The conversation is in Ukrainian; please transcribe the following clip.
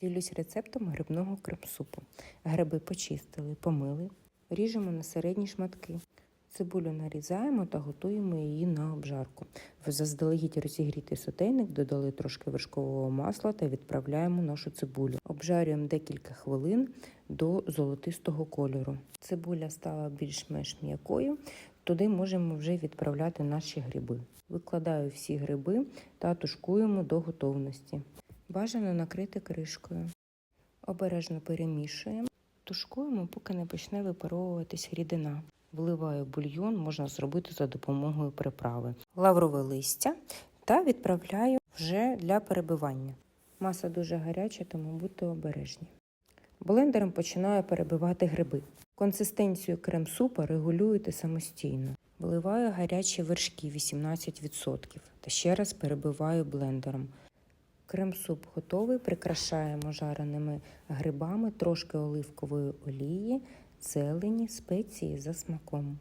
Ділюсь рецептом грибного крем-супу. Гриби почистили, помили, ріжемо на середні шматки. Цибулю нарізаємо та готуємо її на обжарку. Заздалегідь розігрітий сотейник додали трошки вершкового масла та відправляємо нашу цибулю. Обжарюємо декілька хвилин до золотистого кольору. Цибуля стала більш-менш м'якою, туди можемо вже відправляти наші гриби. Викладаю всі гриби та тушкуємо до готовності. Бажано накрити кришкою. Обережно перемішуємо, тушкуємо, поки не почне випаровуватись рідина. Вливаю бульйон, можна зробити за допомогою приправи. Лаврове листя та відправляю вже для перебивання. Маса дуже гаряча, тому будьте обережні. Блендером починаю перебивати гриби. Консистенцію крем-супа регулюєте самостійно. Вливаю гарячі вершки 18% та ще раз перебиваю блендером. Крем-суп готовий, прикрашаємо жареними грибами, трошки оливкової олії, зелені, спеції за смаком.